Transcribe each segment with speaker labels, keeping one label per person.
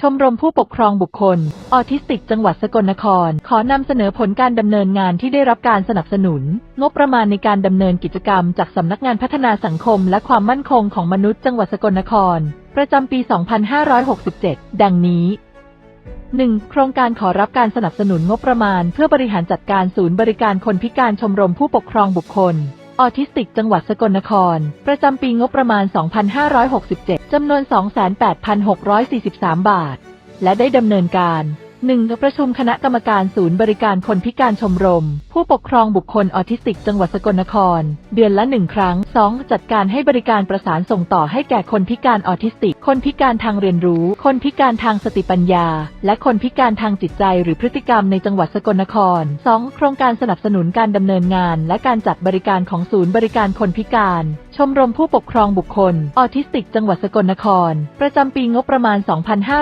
Speaker 1: ชมรมผู้ปกครองบุคคล ออทิสติกจังหวัดสกลนคร ขอนำเสนอผลการดำเนินงานที่ได้รับการสนับสนุน งบประมาณในการดำเนินกิจกรรม จากสำนักงานพัฒนาสังคม และความมั่นคงของมนุษย์จังหวัดสกลนคร ประจำปี 2567 ดังนี้ 1. โครงการขอรับการสนับสนุนงบประมาณ เพื่อบริหารจัดการศูนย์บริการคนพิการชมรมผู้ปกครองบุคคล ออทิสติก จังหวัดสกลนคร ประจำปีงบประมาณ 2567 จำนวน 28,643 บาท และได้ดำเนินการ 1. ประชุมคณะกรรมการศูนย์บริการคนพิการชมรม ผู้ปกครองบุคคลออทิสติกจังหวัดสกลนคร เดือนละหนึ่งครั้ง 2. จัดการให้บริการประสานส่งต่อให้แก่คนพิการออทิสติก คนพิการทางเรียนรู้ คนพิการทางสติปัญญา และคนพิการทางจิตใจหรือพฤติกรรมในจังหวัดสกลนคร 2. โครงการสนับสนุนการดำเนินงาน และการจัดบริการของศูนย์บริการคนพิการชมรมผู้ปกครองบุคคล ออทิสติก จังหวัดสกลนคร ประจำปีงบประมาณ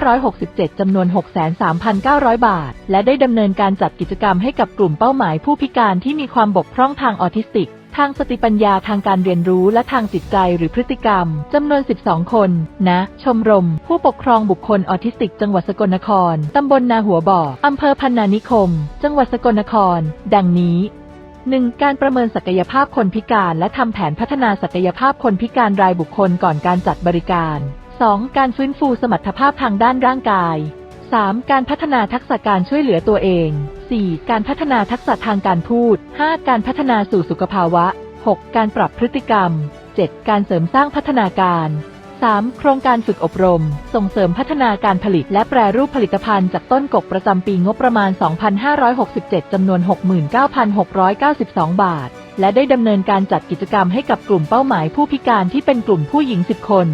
Speaker 1: 2567 จำนวน63,900 บาท และได้ดำเนินการจัดกิจกรรมให้กับกลุ่มเป้าหมายผู้พิการที่มีความบกพร่องทางออทิสติก ทางสติปัญญาทางการเรียนรู้และทางจิตใจหรือพฤติกรรมจำนวน 12 คนนะ ชมรม ผู้ปกครองบุคคลออทิสติก จังหวัดสกลนครตำบลนาหัวบ่ออำเภอพันนานิคม จังหวัดสกลนคร ดังนี้ 1. การประเมินศักยภาพคนพิการและทำแผนพัฒนาศักยภาพคนพิการรายบุคคลก่อนการจัดบริการ 2. การฟื้นฟูสมรรถภาพทางด้านร่างกาย 3. การพัฒนาทักษะการช่วยเหลือตัวเอง 4. การพัฒนาทักษะทางการพูด 5. การพัฒนาสู่สุขภาวะ 6. การปรับพฤติกรรม 7. การเสริมสร้างพัฒนาการ 3. โครงการฝึกอบรม ส่งเสริมพัฒนาการผลิตและแปรรูปผลิตภัณฑ์จากต้นกกประจำปีงบประมาณ 2567 จำนวน 69,692 บาท และได้ดำเนินการจัดกิจกรรมให้กับกลุ่มเป้าหมายผู้พิการที่เป็นกลุ่มผู้หญิง 10 คน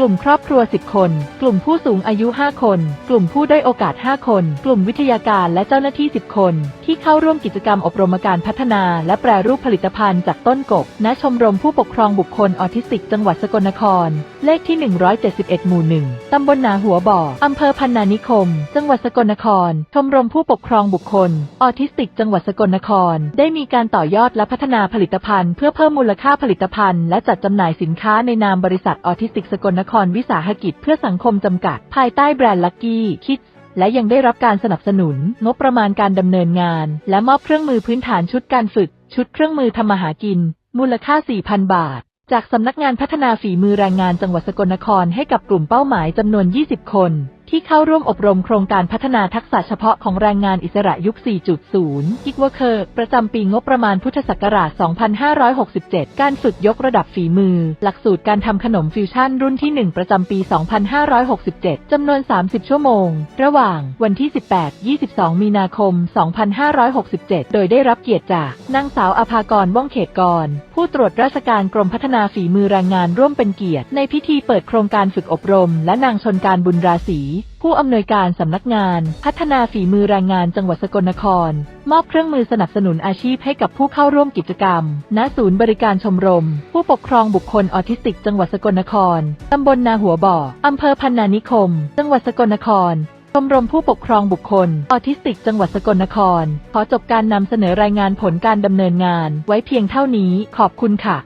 Speaker 1: ลุ่มครอบครัว 10 คน กลุ่มผู้สูงอายุ 5 คน กลุ่มผู้ได้อยโอกาส 5 คน กลุ่มวิทยาการและเจ้าหน้าที่ 10 คน ที่เข้าร่วมกิจกรรมอบรมการพัฒนาและแปรรูปผลิตภัณฑ์จากต้นกกณชมรมผู้ปกครองบุคคลออทิสติก จังหวัดสกลนคร เลขที่ 171 หมู่ 1 ตำบลนาหัวบ่อ อำเภอพันนานิคม จังหวัดสกลนคร ชมรมผู้ปกครองบุคคล ออทิสติก จังหวัดสกลนคร ได้มีการต่อยอดและพัฒนาผลิตภัณฑ์ เพื่อเพิ่มมูลค่าผลิตภัณฑ์และจัดจำหน่ายสินค้าในนามบริษัทออทิสติกสกลนครวิสาหกิจเพื่อสังคมจำกัด ภายใต้แบรนด์ลักกี้คิดและยังได้รับการสนับสนุน งบประมาณการดำเนินงาน และมอบเครื่องมือพื้นฐานชุดการฝึก ชุดเครื่องมือทำมาหากิน มูลค่า 4,000 บาท จากสำนักงานพัฒนาฝีมือแรงงานจังหวัดสกลนครให้กับกลุ่มเป้าหมายจำนวน 20 คน ที่เข้าร่วมอบรมโครงการพัฒนาทักษะเฉพาะของแรงงานอิสระยุค 4.0 กิกวเคอร์ ประจำปีงบประมาณพุทธศักราช 2567 การฝึกยกระดับฝีมือ หลักสูตรการทำขนมฟิวชั่นรุ่นที่ 1 ประจำปี 2567 จำนวน 30 ชั่วโมง ระหว่างวันที่ 18-22 มีนาคม 2567 โดยได้รับเกียรติจากนางสาวอภากรว่องเขตกร ผู้ตรวจราชการกรมพัฒนาฝีมือแรงงานร่วมเป็นเกียรติ ในพิธีเปิดโครงการฝึกอบรม และนางชนการบุญราศีผู้อำนวยการสำนักงาน พัฒนาฝีมือแรงงานจังหวัดสกลนคร มอบเครื่องมือสนับสนุนอาชีพให้กับผู้เข้าร่วมกิจกรรม ณ ศูนย์บริการชมรม ผู้ปกครองบุคคลออทิสติก จังหวัดสกลนคร ตำบลนาหัวบ่ออำเภอพันนานิคม จังหวัดสกลนคร ชมรมผู้ปกครองบุคคล ออทิสติกจังหวัดสกลนคร ขอจบการนำเสนอรายงานผลการดำเนินงานไว้เพียงเท่านี้ ขอบคุณค่ะ